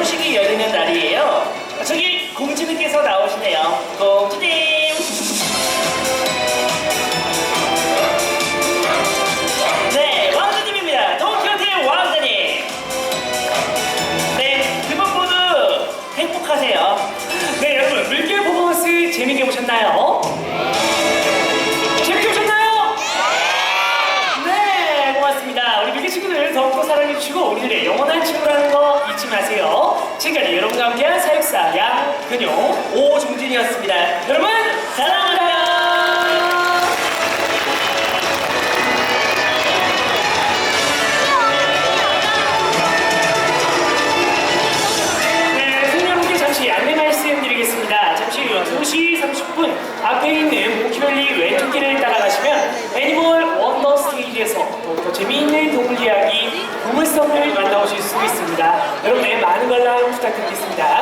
시험식이 열리는 날이에요. 저기 공주님께서 나오시네요. 공주님. 네, 왕자님입니다. 도쿄대 왕자님. 네, 두분 모두 행복하세요. 네, 여러분 물결 퍼포먼스 재밌게 보셨나요? 네. 재밌게 보셨나요? 네, 고맙습니다. 우리 물결 친구들 더욱더 사랑해주시고 우리들의 영원한 친구라는 거 잊지 마세요. 지금까지 여러분과 함께한 사육사 양근용 오종진이었습니다. 여러분 사랑합니다. 네, 선생님 여러분께 잠시 안내 말씀드리겠습니다. 잠시 후 2시 30분 앞에 있는 모키밸리 왼쪽 길을 따라가시면 애니멀 원더 스테이지에서 더욱더 재미있는 동물 이야기, 여러분의 많은 관람 부탁드리겠습니다.